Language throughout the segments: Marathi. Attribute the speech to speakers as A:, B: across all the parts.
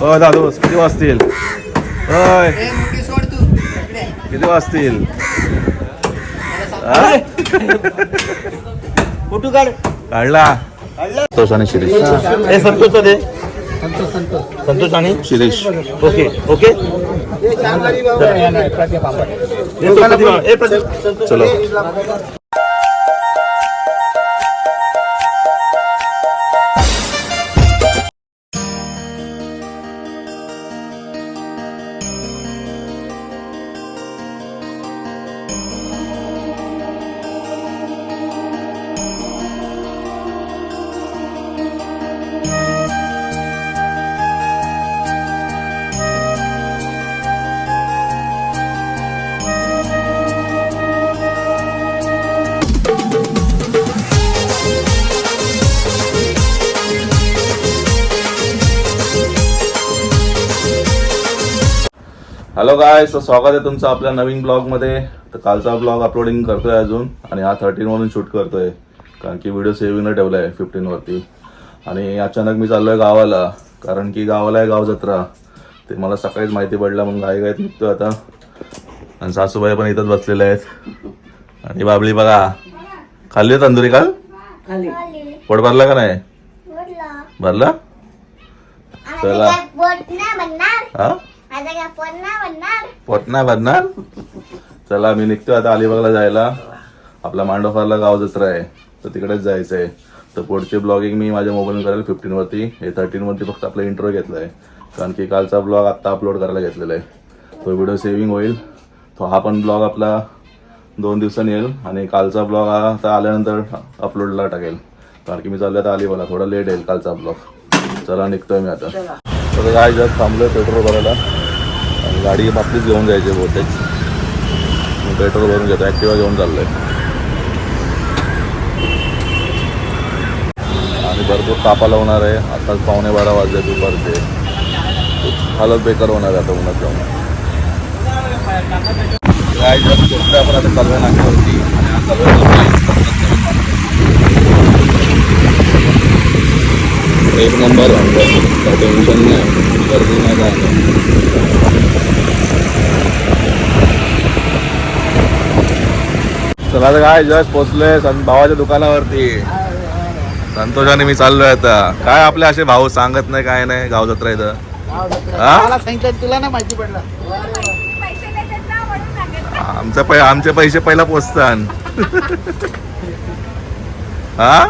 A: हो दादू किती वाजतील? होय किती वाजतील? हा?
B: फोटो काढ?
A: काढला. संतोष आणि शिरीष.
B: हे. संतोष दे. संतोष आणि?
A: शिरीष.
B: Okay okay.
A: चलो. हॅलो गाय सो स्वागत आहे तुमचं आपल्या नवीन ब्लॉगमध्ये. तर कालचा ब्लॉग अपलोडिंग करतोय अजून आणि हा थर्टीन वरून शूट करतोय. कारण की व्हिडिओ सेव्हिंगला ठेवला आहे फिफ्टीनवरती आणि अचानक मी चाललोय गावाला कारण की गावाला आहे गाव जत्रा ते मला सकाळीच माहिती पडलं मग घाई घाईत निघतो आता. आणि सासूबाई पण इथंच बसलेल्या आहेत. आणि बाबळी बघा खाल्ली आहे तंदुरी काल? पोट भरला का नाही? भरला. चला हा? पोट नाही भरणार चला मी निघतो आता अलिबागला जायला. आपला मांडोफारला गाव जत्रा आहे तर तिकडेच जायचं आहे तर पुढचे ब्लॉगिंग मी माझ्या मोबाईल करेल फिफ्टीनवरती हे थर्टीनवरती फक्त आपला इंट्रो घेतला आहे कारण की कालचा ब्लॉग आत्ता अपलोड करायला घेतलेला आहे. तो व्हिडिओ सेव्हिंग होईल. तो हा पण ब्लॉग आपला दोन दिवसांनी येईल. आणि कालचा ब्लॉग हा आता आल्यानंतर अपलोडला टाकेल. कारण की मी चाललो आता अलिबागला थोडा लेट येईल कालचा ब्लॉग चला निघतोय मी आता. तर काय जस्ट थांबलोय पेट्रोल भरायला. गाडी आपलीच घेऊन जायची बहुतेक. मी पेट्रोल भरून घेतो. ॲक्टिवा घेऊन चाललोय. आणि भरपूर तापा लावणार आहे. आताच पावणे बारा वाजले दुपारचे. हालत बेकार होणार आहे आता उन्हात जाऊन. काय आपण आता कलवे नाक्यावरती आणि हा एक नंबर. टेन्शन नाही. गर्दी नाही काय चला आता काय जस्ट पोचलोय भावाच्या दुकानावरती. संतोषाने मी चाललोय आता. काय आपले असे भाऊ सांगत नाही काय नाही गाव जत्रा इथं? हा?
B: तुला ना माहिती पडलं
A: आमचे पै आमचे पैसे पहिला पोचतात. हा?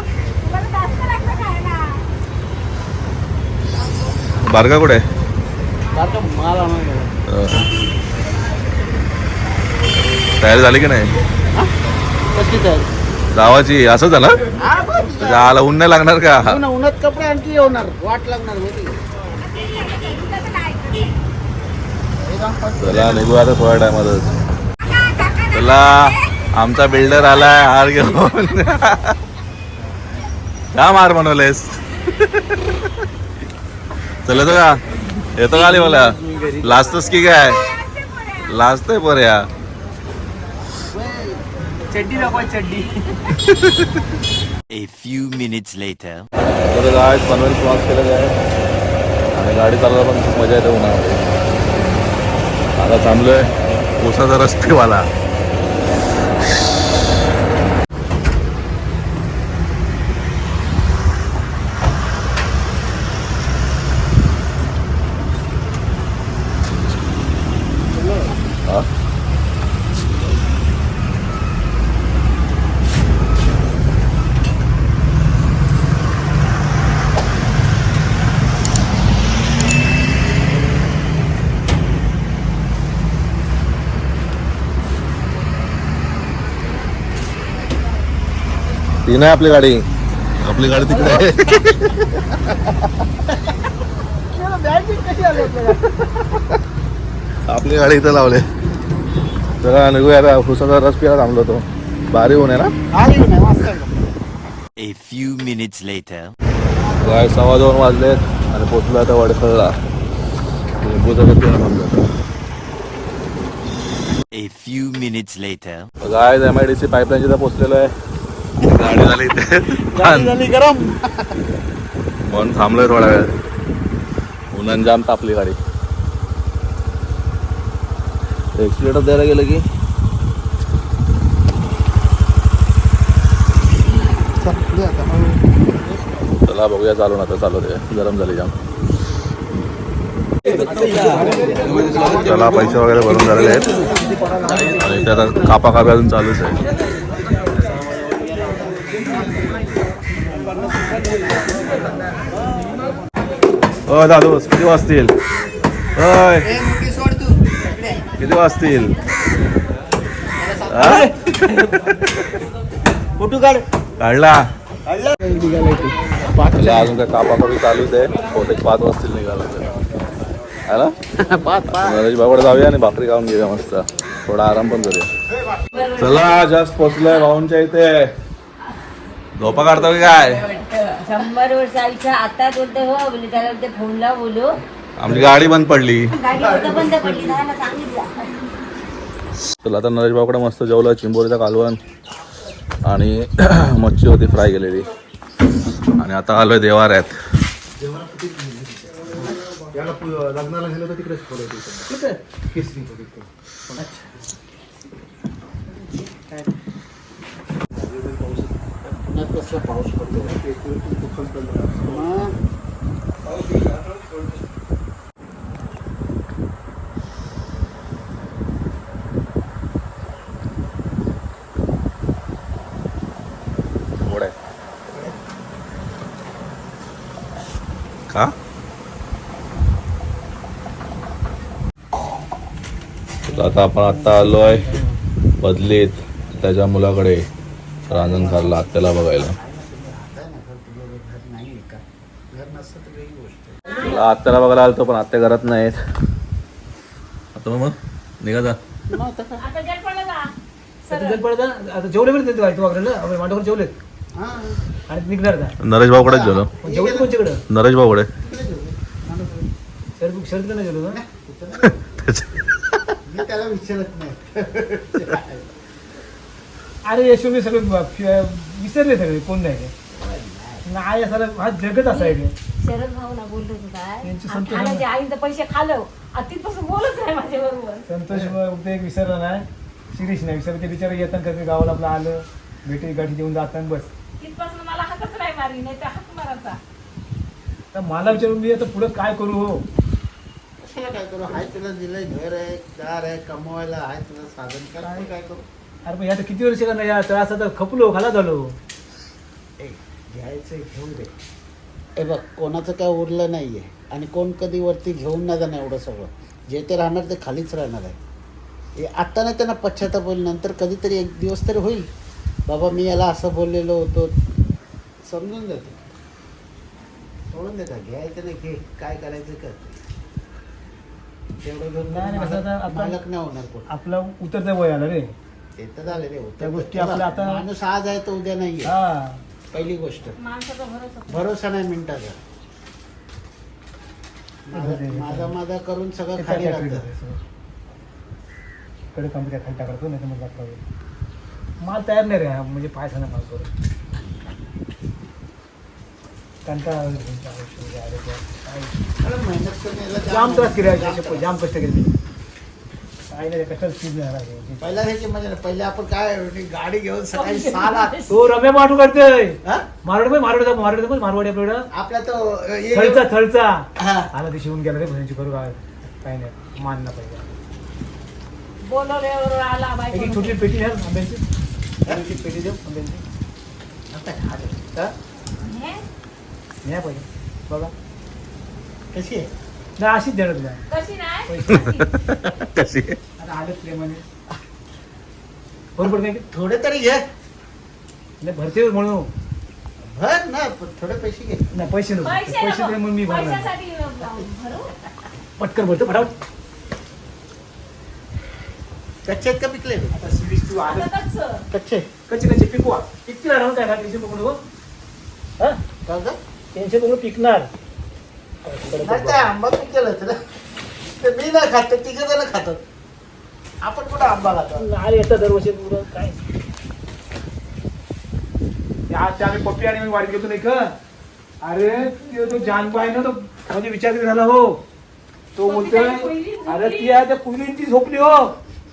A: बारका कुठे
B: सारखं माल आणून गेला.
A: तयारी झाली की नाही? गावाची असं झालं. आला ऊन नाही लागणार का?
B: उन्हात कपडे आणखी येणार वाट लागणार
A: चला निघू आता थोड्या टायमातच चला आमचा बिल्डर आलाय हार घेऊन. का मार बनवलेस? चल येतो का येतो का आली मला. लाजतोस की काय? लाजतोय पोर या.
B: चड्डी दाखवा चड्डी.
C: A few minutes later.
A: तर काय पनवेल क्रॉस केलेलं आहे आणि गाडी चालवायला पण खूप मजा येते उन्हामध्ये आता थांबलोय. उसाचा रस्तेवाला ती नाही आपली गाडी. आपली गाडी तिकडे आहे. आपली गाडी इथं लावले. चला निघूया आता. फुसाचा रस पियाला थांबलो तो. भारी होऊन आहे ना?
C: Minutes later.
A: काय सव्वा दोन वाजलेत आणि पोचलो आता वडखळला लिंबूचा रस पियाला थांबलो
C: A few minutes later.
A: काय एम आय डी सी पाईपलाईनची तर पोचलेलो आहे. गाडी झाली इथे.
B: झाली गरम.
A: म्हणून थांबलोय थोडा वेळ? उन्हान जाम तापली गाडी. एक्सिलेटर द्यायला गेलं की? चला बघूया चालून आता चालू दे. गरम झाली जाम. चला पैसे वगैरे भरून झालेले आहेत. आणि ते आता कापा कापी अजून चालूच आहे. हो दादू किती वाजतील? होय किती वाजतील? हा?
B: फोटो काढ?
A: काढला. चला, अजून काय कापा कापी चालूच आहे बहुतेक पाच वाजतील निघाला है ना? बाबाकडे जाऊया आणि भाकरी खाऊन घेऊया मस्त. थोडा आराम पण करूया. चला जास्त पोचलोय भाऊंच्या इथे. झोपा काढतो की काय?
D: शंभर वर्ष आयुष्य. आता बोलते हो बोलले त्याला बोलते फोनला बोलू.
A: आमची गाडी बंद पडली.
D: गाडी होतं बंद पडली ना ना सांगितलं.
A: चला आता नरेश बाबाकडे मस्त जेवलं चिंबोरीचा कालवण आणि मच्छी होती फ्राय केलेली. आणि आता आलोय देवाऱ्यात.
B: लग्नाला गेलो तर तिकडेच फोटो पाऊस पडतो
A: का? आता आपण आता आलोय बदलीत त्याच्या मुलाकडे. रांजण खारला आत्याला बघायला. तुला आत्याला बघायला आलतो पण आत्या घरात नाहीत आता मग निघा जा.
E: जेवले जेवलेत आणि निघणार का
A: नरेश भाऊकडेच गेलो
E: जेवले कोणच्याकडं
A: नरेश भाऊकडे
E: शरद शरद नाही जेवलो
B: मी त्याला विचारत नाही.
E: अरे यशोमी सगळे विसरले सगळे कोण नाही ते. नाही असायला हा जगत असायचे
D: शरद भाऊ ना होतो
E: संतोष
D: आईचं पैसे आणि तिथपासून बोलच नाही माझ्या बरोबर
E: संतोष उद्या एक विसरला नाही. शिरीष नाही विसरला. ते बिचारा येतात कधी गावाला आपलं आलं भेटी गाठी देऊन जातात बस.
D: तिथपासून मला नाही तर हात मारायचा.
E: तर मला विचारून मी आता पुढे काय करू हो?
B: कशाला काय करू? हाय तुला दिलंय घर आहे दार आहे कमवायला आहे तुला साधन. मी काय करू?
E: अरे पण आता किती वर्ष का नाही या त्रास आता खपलो खाला झालो.
B: ए, घ्यायचं घेऊ दे. हे बघ कोणाचं काय उरलं नाहीये आणि कोण कधी वरती घेऊन नाही जाणार एवढं सगळं. जे ते राहणार ते खालीच राहणार आहे. हे आत्ता नाही त्यांना पश्चाताप होईल नंतर कधीतरी एक दिवस तरी होईल. बाबा मी याला असं बोललेलो होतो. समजून जातो. सोडून देता घ्यायचं नाही घे. काय करायचं कर. तेवढं घेऊन
E: नाही, नाही, कसं आता
B: मालक
E: आपण-
B: मालक नाही होणार कोण.
E: आपला उतरता वय आलं रे.
B: ते तर झाले रे
E: त्या गोष्टी आपल्या आता-
B: माणूस आज आहे तर उद्या नाहीये.
E: हा.
B: पहिली गोष्ट.
D: माणसाचा भरोसा
B: भरोसा नाही मिनिटाचा. माझा- माझा माझा करून सगळं खाली राहतं
E: कडे कमी खाली टाकतो नाही तर मग. माल तयार नाही रे हा, म्हणजे पायसा माल करू कंटाळा आला तुमच्या आयुष्यामध्ये आले तेव्हा. काय-
B: अरे मेहनत करून याला
E: जाम
B: जाम
E: त्रास केला आयुष्यात, जाम कष्ट केले काही नाही कष्टाच चीज नाही राहिली.
B: पहिला ह्याची मजा नाही पहिले आपण काय गाडी घेऊन सकाळी सहाला
E: तो रम्या मारू करतोय.
B: हा?
E: मारवाडी पण मारवाडी मारवाडी पण मारवाडी आपल्याकडं.
B: आपला तो
E: थळचा थळचा.
B: हा.
E: आला ते शिवून गेला रे भजनची करू काय काही नाही मानला पाहिजे
D: बोलवल्यावर आला
E: एक एक
D: बायको
E: छोटी पेटी आहे आंब्याची. एक एक पेटी देऊ आंब्याची.
B: आता खात. हा?
D: हे?
E: नाही पाहिजे बघा.
B: कशी आहे?
E: नाही अशीच देणार तुला
D: कशी नाही?
E: पैसे
A: कशी?
E: आता आलं प्रेमाने. बरोबर की?
B: थोडे तरी घे.
E: नाही भरते म्हणून.
B: भर ना थोडे पैसे घे.
E: नाही पैसे नको.
D: पैसे
E: पैसे दे म्हणून मी
D: नको.
E: भरणार
D: पैशासाठी भरू?
E: पटकन भरतो फटाफट.
B: कच्चे आहेत का पिकले?
E: आता सिरीज तू आलं.
D: कसं?
B: कच्चे.
E: कच्चे. कच्चे पिकवा. पिकतील राहून काय? टेन्शन पकडू हा.
B: का गं?
E: टेन्शन पकडू पिकणार.
B: नाही आंबा पिकेलच ना. ते मी नाही खात ते तिघ जण खातात. आपण कुठं आंबा खातो?
E: लाल येतं दरवर्षी पुरं काय? आज आम्ही पप्पी आणि मी वाढीत घेतो नाही का? अरे ते तो जानबा आहे ना तो म्हणजे विचार झाला हो. तो बोलतोय अरे ती आहे त्या झोपली हो.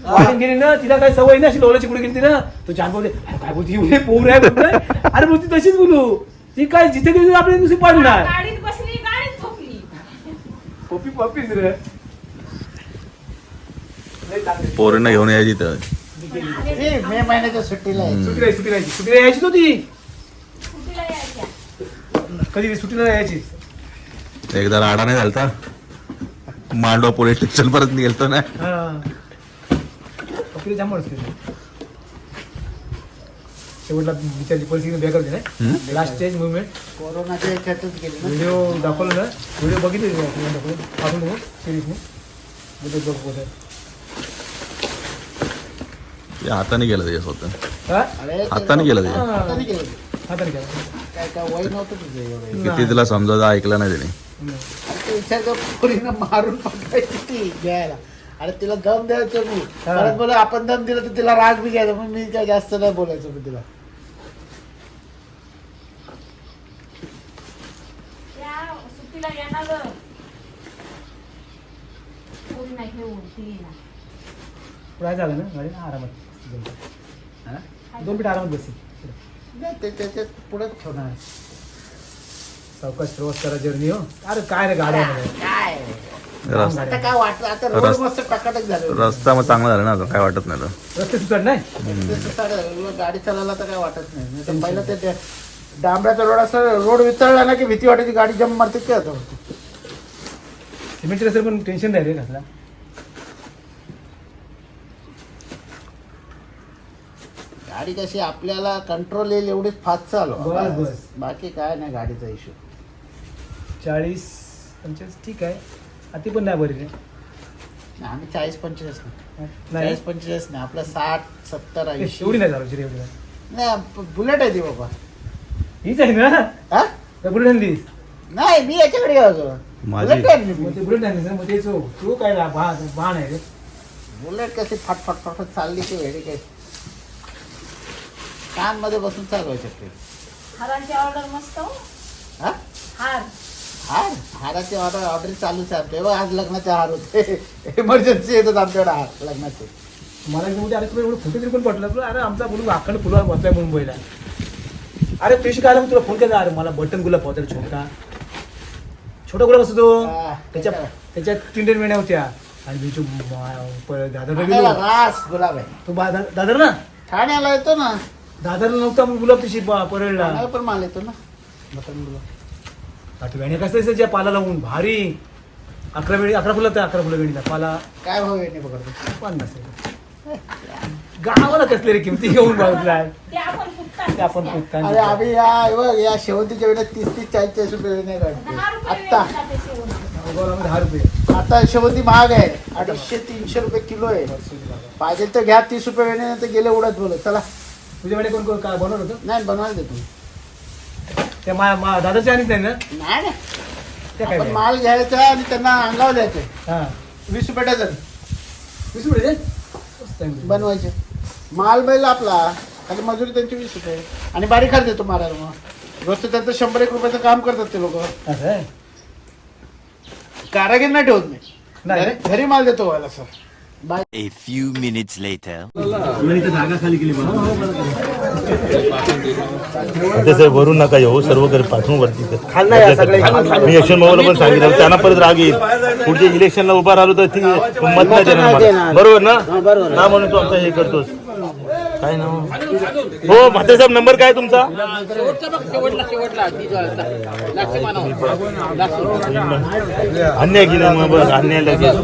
E: वाढून गेली ना तिला काय सवय ना अशी लोलाची कुठे गेली ना. तो छान बोलते "अरे काय बोलती एवढे पोर आहे बोलतोय अरे बोलती तशीच बोलू. ती काय जिथे गेली आपली नुसती पाडणार
F: गाडीत बसली गाडीत झोपली
E: पप्पी पप्पीच रे लय चांगली.
A: पोरींना घेऊन यायची तर.
B: ए, मे महिन्याच्या सुट्टीला आहे.
E: सुट्टी राहायची सुट्टी राहायची सुट्टीला यायची तो ती?
F: स्कूटीला यायच्या.
E: कधी सुट्टीला यायची?
A: एकदा राडा नाही झालता. मांडवा पोलीस स्टेशन परत गेलतो ना.
E: हा. पप्पीला जांभळ असते शेवटला बिचारची परिस्थिती बेकार ना? लास्ट स्टेज मुवमेंट
B: कोरोनाच्या याच्यातच गेली ना.
E: व्हिडिओ दाखवलं ना? व्हिडिओ बघितले पाठवून बघू. सिरीजने बघ बघ बघ
A: ते हाताने गेलं ते स्वतः.
E: हा?
A: हाताने गेलं ते.
B: हाताने गेलं ते.
E: हाताने घ्या
B: काय काय वय नव्हतं तुझं एवढं?
A: किती तिला समजायचं ऐकलं नाही त्याने
B: विचार मारून पकडायची घ्यायला. अरे तिला दम द्यायचो मी.
E: हा.
B: परत बोला आपण दम दिला तर तिला राग बी घ्यायचा. मग मी काय जास्त नाही बोलायचो मी तिला.
F: त्या सुट्टीला येणार कोणी नाही घेऊन ती येणार
E: पुढे झालं ना गाडी? आरामात.
B: हा?
E: दोन मिनिट आरामात बसेल
B: नाही ते त्याच्यात पुढे ठेवणार
E: सावकाश प्रवास करा जर्नी हो. अरे काय रे गाड्या?
B: काय?
A: रस्ता
B: आता काय वाटलं? आता रोड मस्त टकाटक झाले
A: रस्ता मग चांगला झाला ना आता काय वाटत नाही तर
E: रस्ते सुचड नाही?
B: गाडी चालायला तर काय वाटत नाही. नाही तर पहिलं ते ते डांबऱ्याचा रोड असं रोड वितळला ना की भीती वाटायची गाडी जम मारते की आता
E: सिमेंट रस्ते पण टेन्शन नाही रे कसला
B: गाडी कशी आपल्याला कंट्रोल येईल एवढीच फास्ट चालू.
E: बस, बस.
B: बाकी काय नाही गाडीचा इश्यू
E: चाळीस पंचेचाळीस ठीक आहे. अति पण नाही बरी रे
B: आम्ही चाळीस पंचेचाळीस नाही.
E: नाही?
B: चाळीस पंचेचाळीस नाही आपलं साठ सत्तर ऐंशी.
E: एवढी नाही झालं एवढी. नाही.
B: बुलेट आहे ती बाबा.
E: हीच आहे ना?
B: हा?
E: त्या बुलेट आणली.
B: नाही मी याच्याकडे गेलो
A: माझी.
B: बुलेट आहे मी.
E: मग ते बुलेट आणली ना? मग ते चो तू काय रा- बा बाण आहे रे.
B: बुलेट कशी फट फट फट फट चालली की वेळी काय. कानमध्ये बसून चालवायचं ते
F: हारांची ऑर्डर मस्त हो.
B: हा? हाराचे ऑर्डर ऑर्डर चालूच आहे तेव्हा आज लग्नाचे हार होते. इमर्जन्सी येतात आमच्याकडे हार लग्नाचे.
E: मला म्हणजे अरे तुला एवढं फोटो तरी पण पटलं तुला अरे आमचा बोलू अखंड फुलावर बसलाय मुंबईला अरे पेशी काय आला, तुला फोन केला? अरे मला बटन गुलाब पावता छोटा. छोटा गुलाब असतो तो. त्याच्या त्याच्यात तीन मेण्या होत्या. आणि बिजू गेलो.
B: रास गुलाब आहे.
E: तो दादर ना
B: ठाण्याला येतो ना.
E: दादरला नव्हता मग गुलाब तशी परळला.
B: पण माल येतो ना. मटन गुलाब.
E: वेण्या कसं दिसायचं या पाला लावून भारी अकरा वेळी अकरा फुलं त्या अकरा फुलं वेणीला. पाला
B: काय भाव आहे नाही पकडतो
E: पन्नास आहे. गावाला कसले रे किमती घेऊन बघलाय
F: ते आपण फुटतात
E: ते आपण पुस्तकांचे-
B: अरे आम्ही या हे बघ, या शेवंतीच्या वेळेला तीस तीस चाळीस चाळीस रुपये नाही
F: दहा
B: काढतो
F: रुपये
B: आत्ता.
E: दहा रुपये.
B: आता शेवंती महाग आहे. अडीचशे तीनशे रुपये किलो आहे. पाहिजे तर घ्या तीस रुपये वेणे नाही तर गेले उडत बोलत. चला.
E: तुझ्याकडे कोण कोण काय बनवलं होतं?
B: नाही बनवायला देतो.
E: त्या मा मा- दादाच्या आणीत नाही ना
B: नाही नाही.
E: त्या काय
B: आपण माल घ्यायचा आणि त्यांना अंगावर द्यायचे.
E: हा.
B: वीस रुपये डझन.
E: वीस रुपये दे. मस्त आहे.
B: बनवायचे. माल बैल आपला आणि मजुरी त्यांची वीस रुपये. आणि बारीक खर्च देतो मारायला मग. रोजचं त्यांचं शंभर एक रुपयाचं काम करतात ते लोक.
E: असं आहे?
B: कारागीर नाही ठेवत मी.
E: नाही.
B: घरी- घरी माल देतो व्हायला sir. Bye.
C: A few minutes later.
G: तसं वरून नका येऊ. सर्व काही पाठवून वरती कर. मी यशवंत भाऊला पण सांगितलं. त्यांना परत राग येईल. पुढच्या इलेक्शनला उभा राहिलो तर ती मत नाही देणार. बरोबर ना? ना म्हणून तू आमचा हे करतोस. काय ना हो म्हाते साहेब नंबर काय तुमचा? अन्याय केला मग बघ अन्याय लगेच.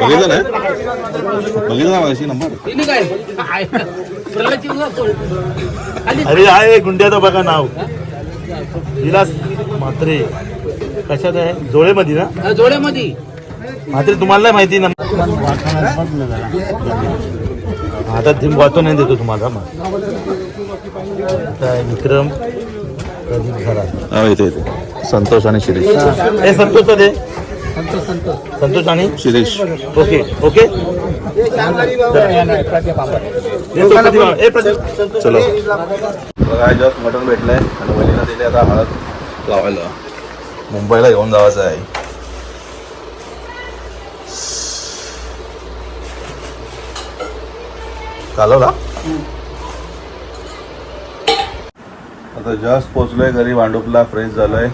A: बघितलं ना बघितलं ना अशी नंबर?
G: अरे आहे गुंड्याचं बघा नाव. विलास म्हात्रे. कशात आहे? जोळेमध्ये ना?
H: जोड्यामध्ये
G: मात्र तुम्हाला माहिती ना. आता ते वाचून नाही देतो तुम्हाला मग आता विक्रम प्रदीप घरात.
A: हो इथे इथे. संतोष आणि शिरीष.
G: हे संतोष दे संतोष आणि
A: शिरीष.
G: Okay okay.
A: चलो. बघा जस्ट मटण भेटलंय. आणि दिली आता हळद लावायला. मुंबईला घेऊन जायचं आहे. चालवला आता जस्ट पोचलोय घरी वांडूपला फ्रेश झालोय.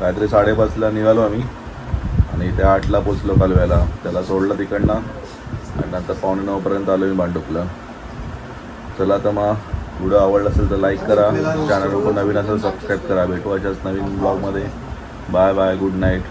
A: काहीतरी साडेपाचला निघालो आम्ही. आणि इथे आठला पोचलो कालव्याला. त्याला सोडलं तिकडनं. आणि नंतर पावणे नऊपर्यंत आलो मी भांडुपला चला तर मग व्हिडिओ आवडला असेल तर लाईक करा. चॅनल नवीन असेल सबस्क्राईब करा. भेटू अशाच नवीन ब्लॉगमध्ये बाय बाय गुड नाईट